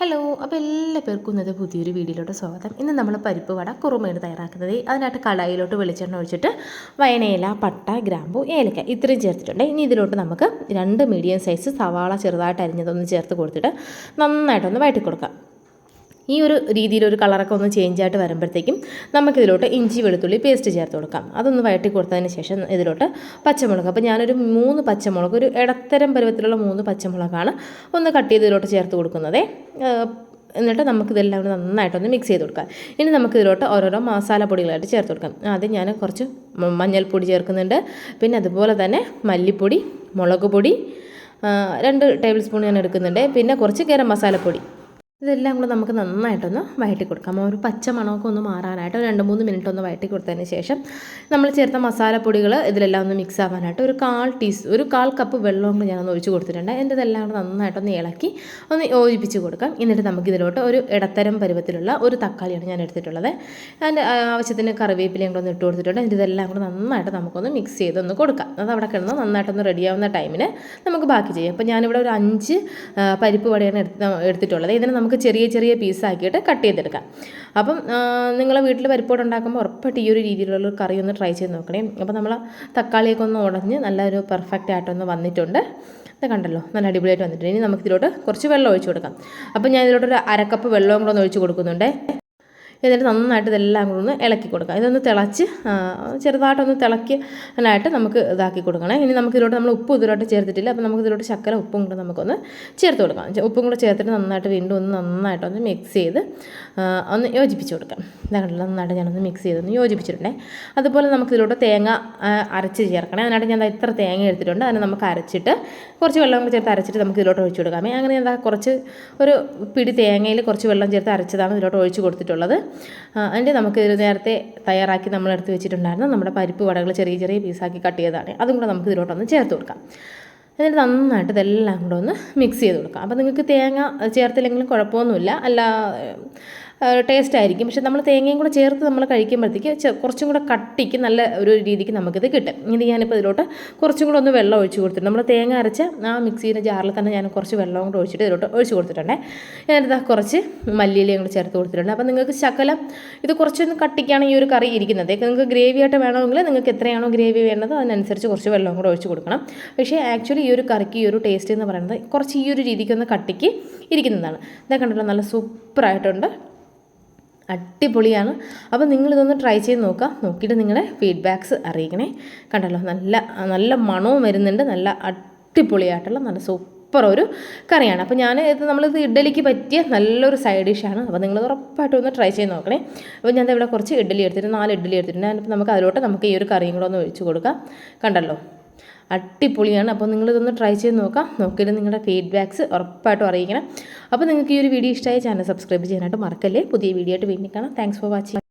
Hello അപ്പോൾ എല്ലാ പേർക്കും ഇന്നത്തെ പുതിയൊരു വീഡിയോയിലോട്ട് സ്വാഗതം. ഇന്ന് നമ്മൾ പരിപ്പ് വട കുറുമയാണ് തയ്യാറാക്കുന്നത്. അതിനായിട്ട് കടായിലോട്ട് വെളിച്ചെണ്ണ ഒഴിച്ചിട്ട് വയനയില പട്ട ഗ്രാമ്പു ഏലക്ക ഇത്രയും ചേർത്തിട്ടുണ്ട്. ഇനി ഇതിലോട്ട് നമുക്ക് രണ്ട് മീഡിയം സൈസ് സവാള ചെറുതായിട്ട് അരിഞ്ഞതൊന്ന് ചേർത്ത് കൊടുത്തിട്ട് നന്നായിട്ടൊന്ന് വഴറ്റി കൊടുക്കാം ഈ ഒരു രീതിയിൽ ഒരു കളറൊക്കെ ഒന്ന് ചേഞ്ച് ആയിട്ട് വരുമ്പോഴത്തേക്കും നമുക്കിതിലോട്ട് ഇഞ്ചി വെളുത്തുള്ളി പേസ്റ്റ് ചേർത്ത് കൊടുക്കാം. അതൊന്ന് വഴറ്റി കൊടുത്തതിന് ശേഷം ഇതിലോട്ട് പച്ചമുളക്. അപ്പോൾ ഞാനൊരു മൂന്ന് പച്ചമുളക് ഒരു ഇടത്തരം പരുവത്തിലുള്ള മൂന്ന് പച്ചമുളകാണ് ഒന്ന് കട്ട് ചെയ്ത് ഇതിലോട്ട് ചേർത്ത് കൊടുക്കുന്നത്. എന്നിട്ട് നമുക്കിതെല്ലാം കൂടി നന്നായിട്ടൊന്ന് മിക്സ് ചെയ്ത് കൊടുക്കാം ഇനി നമുക്കിതിലോട്ട് ഓരോരോ മസാല പൊടികളായിട്ട് ചേർത്ത് കൊടുക്കാം. ആദ്യം ഞാൻ കുറച്ച് മഞ്ഞൾപ്പൊടി ചേർക്കുന്നുണ്ട്. പിന്നെ അതുപോലെ തന്നെ മല്ലിപ്പൊടി മുളക് പൊടി രണ്ട് ടേബിൾ സ്പൂൺ ഞാൻ എടുക്കുന്നുണ്ട്. പിന്നെ കുറച്ച് ഗരം മസാലപ്പൊടി. ഇതെല്ലാം കൂടെ നമുക്ക് നന്നായിട്ടൊന്ന് വഴറ്റി കൊടുക്കാം ഒരു പച്ച മണമൊക്കെ ഒന്ന് മാറാനായിട്ട് ഒരു രണ്ട് മൂന്ന് മിനിറ്റ് ഒന്ന് വഴറ്റി കൊടുത്തതിന് ശേഷം നമ്മൾ ചേർത്ത മസാലപ്പൊടികൾ ഇതിലെല്ലാം ഒന്ന് മിക്സ് ആവാനായിട്ട് ഒരു കാൽ ടീസ് ഒരു കാൽ കപ്പ് വെള്ളവും കൂടി ഞാനൊന്ന് ഒഴിച്ച് കൊടുത്തിട്ടുണ്ട്. എന്റെ ഇതെല്ലാം കൂടെ നന്നായിട്ടൊന്ന് ഇളക്കി ഒന്ന് യോജിപ്പിച്ച് കൊടുക്കാം. എന്നിട്ട് നമുക്ക് ഇതിലോട്ട് ഒരു ഇടത്തരം പരുവത്തിലുള്ള ഒരു തക്കാളിയാണ് ഞാൻ എടുത്തിട്ടുള്ളത്. അതിന്റെ ആവശ്യത്തിന് കറിവേപ്പിലയും കൂടെ ഒന്ന് ഇട്ട് കൊടുത്തിട്ടുണ്ട്. എന്നിട്ട് ഇതെല്ലാം കൂടെ നന്നായിട്ട് നമുക്കൊന്ന് മിക്സ് ചെയ്തൊന്ന് കൊടുക്കാം. അത് അവിടെ കിടന്ന് നന്നായിട്ടൊന്ന് റെഡിയാവുന്ന ടൈമിന് നമുക്ക് ബാക്കി ചെയ്യാം. അപ്പോൾ ഞാനിവിടെ ഒരു അഞ്ച് പരിപ്പ് വടയാണ് എടുത്ത് എടുത്തിട്ടുള്ളത്. ഇതിന് നമുക്ക് ചെറിയ ചെറിയ പീസാക്കിയിട്ട് കട്ട് ചെയ്തെടുക്കാം. അപ്പം നിങ്ങൾ വീട്ടിൽ പരിപ്പോട്ട് ഉണ്ടാക്കുമ്പോൾ ഉറപ്പായിട്ട് ഈ ഒരു രീതിയിലുള്ള കറി ഒന്ന് ട്രൈ ചെയ്ത് നോക്കണേ. അപ്പോൾ നമ്മൾ തക്കാളിയൊക്കെ ഒന്ന് ഉടഞ്ഞ് നല്ലൊരു പെർഫെക്റ്റ് ആയിട്ടൊന്ന് വന്നിട്ടുണ്ട്. ഇത് കണ്ടല്ലോ നല്ല അടിപൊളിയായിട്ട് വന്നിട്ടുണ്ട്. ഇനി നമുക്ക് ഇതിലോട്ട് കുറച്ച് വെള്ളം ഒഴിച്ച് കൊടുക്കാം. അപ്പം ഞാൻ ഇതിലോട്ടൊരു അരക്കപ്പ് വെള്ളവും കൂടെ ഒന്ന് ഒഴിച്ച് കൊടുക്കുന്നുണ്ട്. എന്നിട്ട് നന്നായിട്ട് ഇതെല്ലാം കൂടെ ഒന്ന് ഇളക്കി കൊടുക്കാം. ഇതൊന്ന് തിളച്ച് ചെറുതായിട്ടൊന്ന് തിളക്കാനായിട്ട് നമുക്ക് ഇതാക്കി കൊടുക്കണം. ഇനി നമുക്ക് ഇതിലോട്ട് നമ്മൾ ഉപ്പ് ഇതിലോട്ട് ചേർത്തിട്ടില്ല. അപ്പോൾ നമുക്ക് ഇതിലോട്ട് ശക്കര ഉപ്പും കൂടെ നമുക്കൊന്ന് ചേർത്ത് കൊടുക്കാം. ഉപ്പും കൂടെ ചേർത്തിട്ട് നന്നായിട്ട് വീണ്ടും ഒന്ന് നന്നായിട്ട് ഒന്ന് മിക്സ് ചെയ്ത് ഒന്ന് യോജിപ്പിച്ച് കൊടുക്കാം. ഇതാണല്ലോ നന്നായിട്ട് ഞാനൊന്ന് മിക്സ് ചെയ്തൊന്ന് യോജിപ്പിച്ചിട്ടുണ്ടേ. അതുപോലെ നമുക്ക് ഇതിലോട്ട് തേങ്ങ അരച്ച് ചേർക്കണേ. അതിനായിട്ട് ഞാൻ ഇത്ര തേങ്ങ എടുത്തിട്ടുണ്ട്. അതിനെ നമുക്ക് അരച്ചിട്ട് കുറച്ച് വെള്ളം കൂടെ ചേർത്ത് അരച്ചിട്ട് നമുക്ക് ഇതിലോട്ട് ഒഴിച്ച് കൊടുക്കാമേ അങ്ങനെ എന്താ കുറച്ച് ഒരു പിടി തേങ്ങയിൽ കുറച്ച് വെള്ളം ചേർത്ത് അരച്ചതാണ് ഇതിലോട്ട് ഒഴിച്ച് കൊടുത്തിട്ടുള്ളത്. അതിന്റെ നമുക്ക് നേരത്തെ തയ്യാറാക്കി നമ്മൾ എടുത്ത് വെച്ചിട്ടുണ്ടായിരുന്നു നമ്മുടെ പരിപ്പ് വടകൾ ചെറിയ ചെറിയ പീസാക്കി കട്ട് ചെയ്തതാണ്. അതും കൂടെ നമുക്ക് ഇതിലോട്ടൊന്ന് ചേർത്ത് കൊടുക്കാം. എന്നിട്ട് നന്നായിട്ട് ഇതെല്ലാം കൂടെ ഒന്ന് മിക്സ് ചെയ്ത് കൊടുക്കാം. അപ്പോൾ നിങ്ങൾക്ക് തേങ്ങ ചേർത്തില്ലെങ്കിലും കുഴപ്പമൊന്നുമില്ല. അല്ല ടേസ്റ്റ് ആയിരിക്കും. പക്ഷെ നമ്മൾ തേങ്ങയും കൂടെ ചേർത്ത് നമ്മൾ കഴിക്കുമ്പോഴത്തേക്ക് കുറച്ചും കൂടെ കട്ടിക്ക് നല്ല ഒരു രീതിക്ക് നമുക്കിത് കിട്ടും. ഇനി ഞാനിപ്പോൾ ഇതിലോട്ട് കുറച്ചും കൂടെ ഒന്ന് വെള്ളം ഒഴിച്ച് കൊടുത്തിട്ടുണ്ട്. നമ്മൾ തേങ്ങ അരച്ച ആ മിക്സിയുടെ ജാറിൽ തന്നെ ഞാൻ കുറച്ച് വെള്ളം കൂടെ ഒഴിച്ചിട്ട് ഇതിലോട്ട് ഒഴിച്ച് കൊടുത്തിട്ടുണ്ടേ. ഞാൻ ദാ കുറച്ച് മല്ലിയിലയും കൂടെ ചേർത്ത് കൊടുത്തിട്ടുണ്ട്. അപ്പോൾ നിങ്ങൾക്ക് ശകലം ഇത് കുറച്ചൊന്ന് കട്ടിക്കാണ് ഈ ഒരു കറി ഇരിക്കുന്നത്. നിങ്ങൾക്ക് ഗ്രേവി ആയിട്ട് വേണമെങ്കിൽ നിങ്ങൾക്ക് എത്രയാണോ ഗ്രേവി വേണ്ടത് അതിനനുസരിച്ച് കുറച്ച് വെള്ളം കൂടെ ഒഴിച്ച് കൊടുക്കണം. പക്ഷേ ആക്ച്വലി ഈ ഒരു കറിക്ക് ഈ ഒരു ടേസ്റ്റ് എന്ന് പറയുന്നത് കുറച്ച് ഈ ഒരു രീതിക്ക് ഒന്ന് കട്ടിക്ക് ഇരിക്കുന്നതാണ്. ഇതൊക്കെ കണ്ടല്ലോ നല്ല സൂപ്പറായിട്ടുണ്ട്. അടിപൊളിയാണ്. അപ്പോൾ നിങ്ങളിതൊന്ന് ട്രൈ ചെയ്ത് നോക്കുക നോക്കിയിട്ട് നിങ്ങളുടെ ഫീഡ്ബാക്ക്സ് അറിയിക്കണേ. കണ്ടല്ലോ നല്ല നല്ല മണവും വരുന്നുണ്ട്. നല്ല അടിപൊളിയായിട്ടുള്ള നല്ല സൂപ്പർ ഒരു കറിയാണ്. അപ്പോൾ ഞാൻ ഇത് നമ്മളിത് ഇഡ്ഡലിക്ക് പറ്റിയ നല്ലൊരു സൈഡ് ഡിഷാണ് അപ്പോൾ നിങ്ങൾ ഉറപ്പായിട്ടും ഒന്ന് ട്രൈ ചെയ്ത് നോക്കണേ. അപ്പോൾ ഞാൻ ഇവിടെ കുറച്ച് ഇഡ്ഡലി എടുത്തിട്ട് നാല് ഇഡ്ഡലി എടുത്തിട്ടുണ്ട്. നമുക്ക് അതിലോട്ട് നമുക്ക് ഈ ഒരു കറിയും കൂടെ ഒന്ന് ഒഴിച്ച് കൊടുക്കാം. കണ്ടല്ലോ? അടിപൊളിയാണ്. അപ്പോൾ നിങ്ങളിതൊന്ന് ട്രൈ ചെയ്ത് നോക്കാം. നോക്കിയിട്ട് നിങ്ങളുടെ ഫീഡ്ബാക്ക്സ് ഉറപ്പായിട്ടും അറിയിക്കണം. അപ്പോൾ നിങ്ങൾക്ക് ഈ ഒരു വീഡിയോ ഇഷ്ടമായ ചാനൽ സബ്സ്ക്രൈബ് ചെയ്യാനായിട്ട് മറക്കല്ലേ? പുതിയ വീഡിയോ ആയിട്ട് വീണ്ടും കാണാം. Thanks for watching